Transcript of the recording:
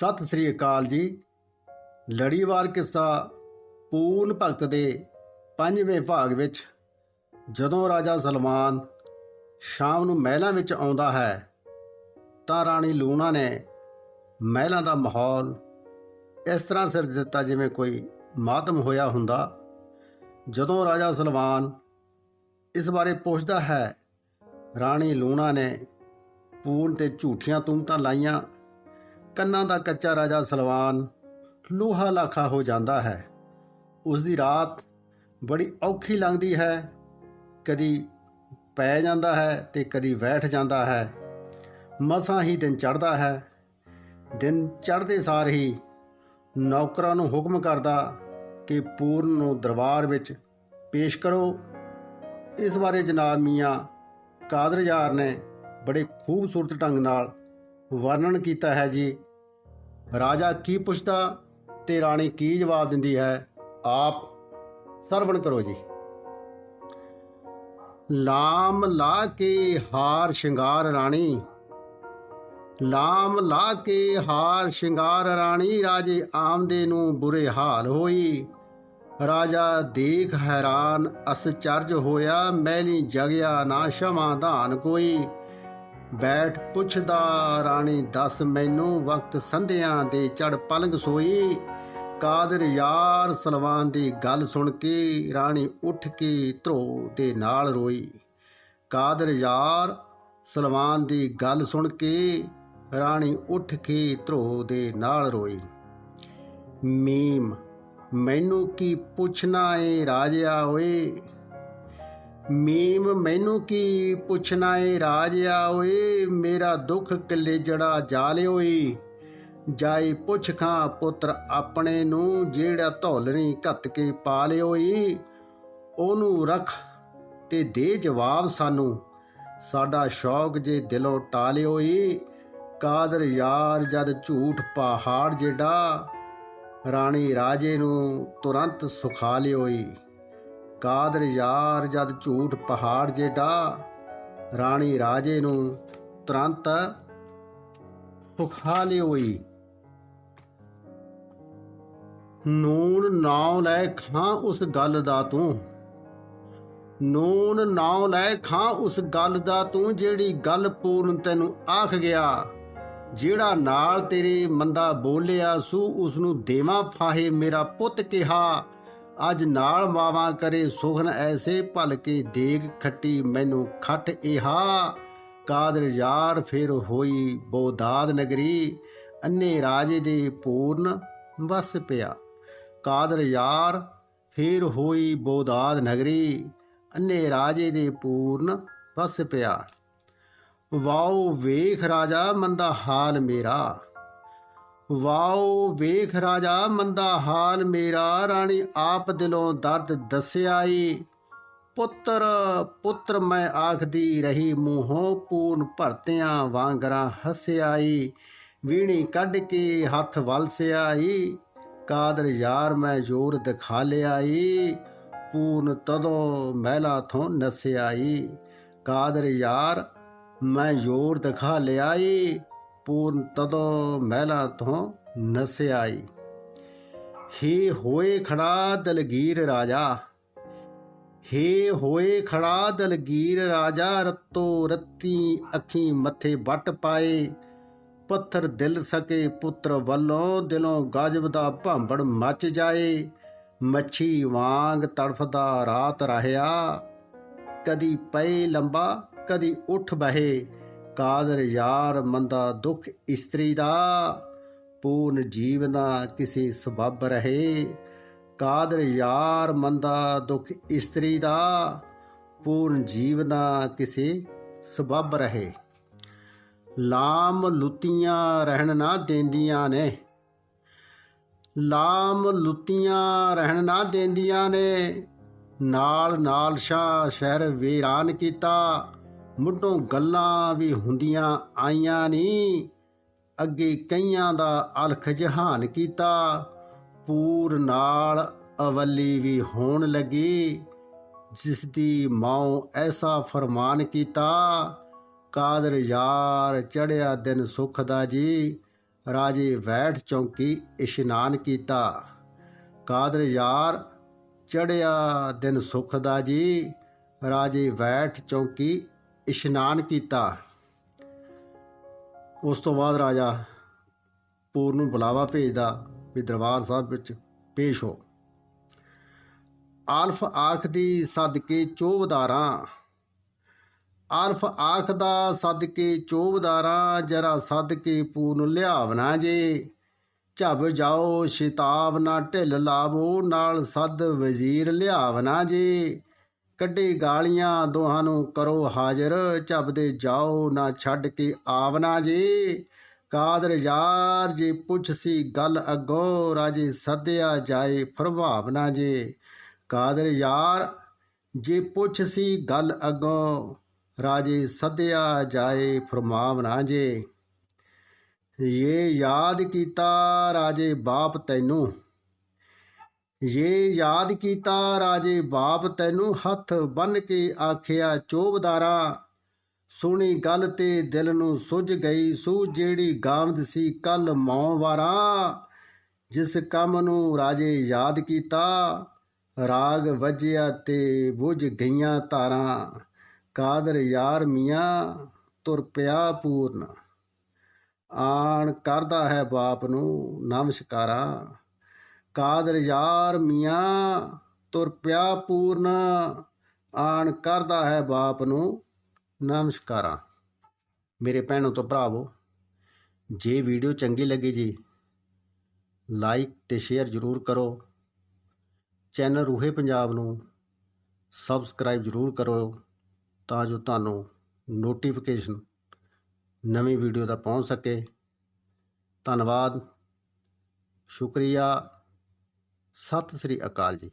ਸਤਿ ਸ੍ਰੀ ਅਕਾਲ ਜੀ। ਲੜੀਵਾਰ ਕਿੱਸਾ ਪੂਰਨ ਭਗਤ ਦੇ ਪੰਜਵੇਂ ਭਾਗ ਵਿੱਚ ਜਦੋਂ ਰਾਜਾ ਸਲਮਾਨ ਸ਼ਾਮ ਨੂੰ ਮਹਿਲਾਂ ਵਿੱਚ ਆਉਂਦਾ ਹੈ, ਤਾਂ ਰਾਣੀ ਲੂਣਾ ਨੇ ਮਹਿਲਾਂ ਦਾ ਮਾਹੌਲ ਇਸ ਤਰ੍ਹਾਂ ਸਿਰਜ ਦਿੱਤਾ ਜਿਵੇਂ ਕੋਈ ਮਾਤਮ ਹੋਇਆ ਹੁੰਦਾ। ਜਦੋਂ ਰਾਜਾ ਸਲਮਾਨ ਇਸ ਬਾਰੇ ਪੁੱਛਦਾ ਹੈ, ਰਾਣੀ ਲੂਣਾ ਨੇ ਪੂਰਨ ਤੇ ਝੂਠੀਆਂ ਤੁਮਤਾਂ ਲਾਈਆਂ। ਕੰਨਾਂ ਦਾ ਕੱਚਾ ਰਾਜਾ ਸਲਵਾਨ ਲੋਹਾ ਲਾਖਾ ਹੋ ਜਾਂਦਾ ਹੈ। ਉਸ ਦੀ ਰਾਤ ਬੜੀ ਔਖੀ ਲੰਘਦੀ ਹੈ। ਕਦੀ ਪੈ ਜਾਂਦਾ ਹੈ ਤੇ ਕਦੀ ਬੈਠ ਜਾਂਦਾ ਹੈ। ਮਸਾਂ ਹੀ ਦਿਨ ਚੜ੍ਹਦਾ ਹੈ। ਦਿਨ ਚੜ੍ਹਦੇ ਸਾਰ ਹੀ ਨੌਕਰਾਂ ਨੂੰ ਹੁਕਮ ਕਰਦਾ ਕਿ ਪੂਰਨ ਨੂੰ ਦਰਬਾਰ ਵਿੱਚ ਪੇਸ਼ ਕਰੋ। ਇਸ ਬਾਰੇ ਜਨਾਬ ਮੀਆਂ ਕਾਦਰਯਾਰ ਨੇ ਬੜੇ ਖੂਬਸੂਰਤ ਢੰਗ ਨਾਲ ਵਰਣਨ ਕੀਤਾ ਹੈ ਜੀ। ਰਾਜਾ ਕੀ ਪੁੱਛਦਾ, ਤੇ ਰਾਣੀ ਕੀ ਜਵਾਬ ਦਿੰਦੀ ਹੈ? ਆਪ ਸਰਵਣ ਕਰੋ ਜੀ। ਲਾਮ ਲਾ ਕੇ ਹਾਰ ਸ਼ਿੰਗਾਰ ਰਾਣੀ। ਲਾਮ ਲਾ ਕੇ ਹਾਰ ਸ਼ਿੰਗਾਰ ਰਾਣੀ, ਰਾਜੇ ਆਮਦੇ ਨੂੰ ਬੁਰੇ ਹਾਲ ਹੋਈ। ਰਾਜਾ ਦੇਖ ਹੈਰਾਨ ਅਸਚਰਜ ਹੋਇਆ, ਮੈਲੀ ਜਗਿਆ ਨਾ ਸ਼ਮਾਧਾਨ ਕੋਈ। ਬੈਠ ਪੁੱਛਦਾ, ਰਾਣੀ, ਦੱਸ ਮੈਨੂੰ ਵਕਤ ਸੰਧਿਆਂ ਦੇ ਚੜ ਪਲੰਗ ਸੋਈ। ਕਾਦਰ ਯਾਰ ਸਲਵਾਨ ਦੀ ਗੱਲ ਸੁਣ ਕੇ ਰਾਣੀ ਉੱਠ ਕੇ ਧਰੋ ਦੇ ਨਾਲ ਰੋਈ। ਕਾਦਰ ਯਾਰ ਸਲਵਾਨ ਦੀ ਗੱਲ ਸੁਣ ਕੇ ਰਾਣੀ ਉੱਠ ਕੇ ਧਰੋ ਦੇ ਨਾਲ ਰੋਈ। ਮੀਮ, ਮੈਨੂੰ ਕੀ ਪੁੱਛਣਾ ਏ ਰਾਜਿਆ ਓਏ? ਮੀਮ, ਮੈਨੂੰ ਕੀ ਪੁੱਛਣਾ ਏ ਰਾਜਿਆ ਓਏ? ਮੇਰਾ ਦੁੱਖ ਕਿੱਲੇ ਜੜਾ ਜਾ ਲਿਓਈ ਜਾਈ ਪੁੱਛ ਖਾਂ ਪੁੱਤਰ ਆਪਣੇ ਨੂੰ, ਜਿਹੜਾ ਧੌਲਣੀ ਘੱਤ ਕੇ ਪਾ ਲਿਓਈ ਉਹਨੂੰ ਰੱਖ ਤੇ ਦੇ ਜਵਾਬ ਸਾਨੂੰ। ਸਾਡਾ ਸ਼ੌਕ ਜੇ ਦਿਲੋਂ ਟਾ ਲਿਓਈ ਕਾਦਰ ਯਾਰ ਜਦ ਝੂਠ ਪਹਾੜ ਜਿਹੜਾ ਰਾਣੀ ਰਾਜੇ ਨੂੰ ਤੁਰੰਤ ਸੁਖਾ ਲਿਓਈ ਕਾਦਰ ਯਾਰ ਜਦ ਝੂਠ ਪਹਾੜ ਜੇ ਡਾ, ਰਾਣੀ ਰਾਜੇ ਨੂੰ ਤੁਰੰਤ ਸੁਖਾ ਲਿਓਈ। ਨੂਨ ਨਾਉ ਲੈ ਖਾਂ ਉਸ ਗੱਲ ਦਾ ਤੂੰ। ਨੂਨ ਨਾਉ ਲੈ ਖਾਂ ਉਸ ਗੱਲ ਦਾ ਤੂੰ, ਜਿਹੜੀ ਗੱਲ ਪੂਰਨ ਤੈਨੂੰ ਆਖ ਗਿਆ। ਜਿਹੜਾ ਨਾਲ ਤੇਰੇ ਮੰਦਾ ਬੋਲਿਆ ਸੂ ਉਸ ਨੂੰ ਦੇਵਾ ਫਾਹੇ ਮੇਰਾ ਪੁੱਤ ਕਿਹਾ। ਅੱਜ ਨਾਲ ਮਾਵਾ ਕਰੇ ਸੁਖਨ ਐਸੇ ਭਲ ਕੇ ਦੇਗ ਖੱਟੀ ਮੈਨੂੰ ਖੱਟ ਇਹਾ। ਕਾਦਰ ਯਾਰ ਫਿਰ ਹੋਈ ਬੋਦਾਦ ਨਗਰੀ, ਅੰਨੇ ਰਾਜੇ ਦੇ ਪੂਰਨ ਵਸ ਪਿਆ। ਕਾਦਰ ਯਾਰ ਫਿਰ ਹੋਈ ਬੋਦਾਦ ਨਗਰੀ, ਅੰਨੇ ਰਾਜੇ ਦੇ ਪੂਰਨ ਵਸ ਪਿਆ। ਵਾਓ ਵੇਖ ਰਾਜਾ, ਮੰਦਾ ਹਾਲ ਮੇਰਾ। ਵਾਓ, ਵੇਖ ਰਾਜਾ, ਮੰਦਾ ਹਾਲ ਮੇਰਾ, ਰਾਣੀ ਆਪ ਦਿਲੋਂ ਦਰਦ ਦੱਸਿਆਈ। ਪੁੱਤਰ ਪੁੱਤਰ, ਮੈਂ ਆਖਦੀ ਰਹੀ, ਮੂੰਹੋਂ ਪੂਰਨ ਭਰਤਿਆਂ ਵਾਂਗਰਾ ਹੱਸਿਆਈ। ਵੀਣੀ ਕੱਢ ਕੇ ਹੱਥ ਵਲਸਿਆਈ। ਕਾਦਰ ਯਾਰ, ਮੈਂ ਜ਼ੋਰ ਦਿਖਾ ਲਿਆਈ। ਪੂਰਨ ਤਦੋਂ ਮਹਿਲਾ ਤੋਂ ਨਸਿਆਈ। ਕਾਦਰ ਯਾਰ, ਮੈਂ ਜ਼ੋਰ ਦਿਖਾ ਲਿਆਈ। ਪੂਰਨ ਤਦੋਂ ਮਹਿਲਾ ਤੋਂ ਨਸਿਆਈ ਹੇ ਹੋਏ ਖੜਾ ਦਲਗੀਰ ਰਾਜਾ, ਹੇ ਹੋਏ ਖੜਾ ਦਲਗੀਰ ਰਾਜਾ, ਰਤੋ ਰੱਤੀ ਅੱਖੀ ਮੱਥੇ ਵੱਟ ਪਾਏ। ਪੱਥਰ ਦਿਲ ਸਕੇ ਪੁੱਤਰ ਵੱਲੋਂ ਦਿਲੋਂ ਗਾਜਬ ਦਾ ਭਾਂਬੜ ਮੱਚ ਜਾਏ। ਮੱਛੀ ਵਾਂਗ ਤੜਫਦਾ ਰਾਤ ਰਹਿਆ, ਕਦੀ ਪਏ ਲੰਬਾ, ਕਦੀ ਉੱਠ ਬਹੇ। ਕਾਦਰ ਯਾਰ ਮੰਦਾ ਦੁੱਖ ਇਸਤਰੀ ਦਾ, ਪੂਰਨ ਜੀਵ ਜੀਵਨਾ ਕਿਸੇ ਸਬਬ ਰਹੇ। ਕਾਦਰ ਯਾਰ ਮੰਦਾ ਦੁੱਖ ਇਸਤਰੀ ਦਾ, ਪੂਰਨ ਜੀਵ ਜੀਵਨਾ ਕਿਸੇ ਸਬਬ ਰਹੇ। ਲਾਮ ਲੁੱਤੀਆਂ ਰਹਿਣ ਨਾ ਦੇਂਦੀਆਂ ਨੇ। ਲਾਮ ਲੁੱਤੀਆਂ ਰਹਿਣ ਨਾ ਦੇਂਦੀਆਂ ਨੇ। ਨਾਲ ਨਾਲ ਸ਼ਾ ਸ਼ਹਿਰ ਵੀਰਾਨ ਕੀਤਾ। ਮੁੱਢੋਂ ਗੱਲਾਂ ਵੀ ਹੁੰਦੀਆਂ ਆਈਆਂ ਨਹੀਂ ਅੱਗੇ ਕਈਆਂ ਦਾ ਅਲਖ ਜਹਾਨ ਕੀਤਾ। ਪੂਰ ਨਾਲ ਅਵੱਲੀ ਵੀ ਹੋਣ ਲੱਗੀ। ਜਿਸ ਦੀ ਮਾਂ ਐਸਾ ਫਰਮਾਨ ਕੀਤਾ, ਕਾਦਰ ਯਾਰ ਚੜਿਆ ਦਿਨ ਸੁਖ ਦਾ ਜੀ। ਰਾਜੇ ਵੈਠ ਚੌਂਕੀ ਇਸ਼ਨਾਨ ਕੀਤਾ। ਕਾਦਰ ਯਾਰ ਚੜਿਆ ਦਿਨ ਸੁਖ ਦਾ ਜੀ। ਰਾਜੇ ਵੈਠ ਚੌਂਕੀ ਇਸ਼ਨਾਨ ਕੀਤਾ। ਉਸ ਤੋਂ ਬਾਅਦ ਰਾਜਾ ਪੂਰ ਨੂੰ ਬੁਲਾਵਾ ਭੇਜਦਾ ਵੀ ਦਰਬਾਰ ਸਾਹਿਬ ਵਿੱਚ ਪੇਸ਼ ਹੋ। ਆਲਫ ਆਖਦੀ ਸਦਕੇ ਚੋਵਦਾਰਾਂ ਆਲਫ ਆਖਦਾ ਸਦਕੇ ਚੋਵਦਾਰਾਂ ਜਰਾ ਸਦਕੇ ਪੂਰਨ ਲਿਆਵਨਾ ਜੇ। ਝਬ ਜਾਓ ਸ਼ਿਤਾਬ ਨਾ ਢਿੱਲ ਲਾਵੋ, ਨਾਲ ਸਦ ਵਜ਼ੀਰ ਲਿਆਵਨਾ ਜੇ। ਕੱਢੇ ਗਾਲੀਆਂ, ਦੋਹਾਂ ਨੂੰ ਕਰੋ ਹਾਜ਼ਰ ਝਬਦੇ ਜਾਓ, ਨਾ ਛੱਡ ਕੇ ਆਵਨਾ ਜੇ। ਕਾਦਰ ਯਾਰ, ਜੇ ਪੁੱਛ ਸੀ ਗੱਲ ਅੱਗੋਂ, ਰਾਜੇ ਸੱਦਿਆ ਜਾਏ ਫਰਮਾਵਨਾ ਜੇ। ਕਾਦਰ ਯਾਰ, ਜੇ ਪੁੱਛ ਸੀ ਗੱਲ ਅੱਗੋਂ, ਰਾਜੇ ਸੱਦਿਆ ਜਾਏ ਫਰਮਾਵਨਾ ਜੇ। ਇਹ ਯਾਦ ਕੀਤਾ ਰਾਜੇ ਬਾਪ ਤੈਨੂੰ। ਇਹ ਯਾਦ ਕੀਤਾ ਰਾਜੇ ਬਾਪ ਤੈਨੂੰ ਹੱਥ ਬੰਨ ਕੇ ਆਖਿਆ, ਚੋਬਦਾਰਾ, ਸੁਣੀ ਗੱਲ ਤੇ ਦਿਲ ਨੂੰ ਸੁੱਜ ਗਈ ਸੂ ਜਿਹੜੀ ਗਾਮਦ ਸੀ ਕੱਲ ਮੌ ਵਾਰਾ। ਜਿਸ ਕੰਮ ਨੂੰ ਰਾਜੇ ਯਾਦ ਕੀਤਾ, ਰਾਗ ਵੱਜਿਆ ਤੇ ਬੁਝ ਗਈਆਂ ਤਾਰਾਂ ਕਾਦਰ ਯਾਰ ਮੀਆਂ ਤੁਰ ਪਿਆ ਪੂਰਨ। ਆਣ ਕਰਦਾ ਹੈ ਬਾਪ ਨੂੰ ਨਮਸਕਾਰਾਂ। ਕਾਦਰ ਯਾਰ ਮੀਆਂ, ਤੁਰ ਪਿਆ ਪੂਰਨ, ਆਣ ਕਰਦਾ ਹੈ ਬਾਪ ਨੂੰ ਨਮਸਕਾਰਾਂ। ਮੇਰੇ ਭੈਣੋ ਤੋਂ ਭਰਾਵੋ, ਜੇ ਵੀਡੀਓ ਚੰਗੀ ਲੱਗੀ ਜੀ, ਲਾਈਕ ਤੇ ਸ਼ੇਅਰ ਜ਼ਰੂਰ ਕਰੋ। ਚੈਨਲ ਰੂਹੇ ਪੰਜਾਬ ਨੂੰ ਸਬਸਕ੍ਰਾਈਬ ਜ਼ਰੂਰ ਕਰੋ, ਤਾਂ ਜੋ ਤੁਹਾਨੂੰ ਨੋਟੀਫਿਕੇਸ਼ਨ ਨਵੀਂ ਵੀਡੀਓ ਦਾ ਪਹੁੰਚ ਸਕੇ। ਧੰਨਵਾਦ, ਸ਼ੁਕਰੀਆ। ਸਤਿ ਸ੍ਰੀ ਅਕਾਲ ਜੀ।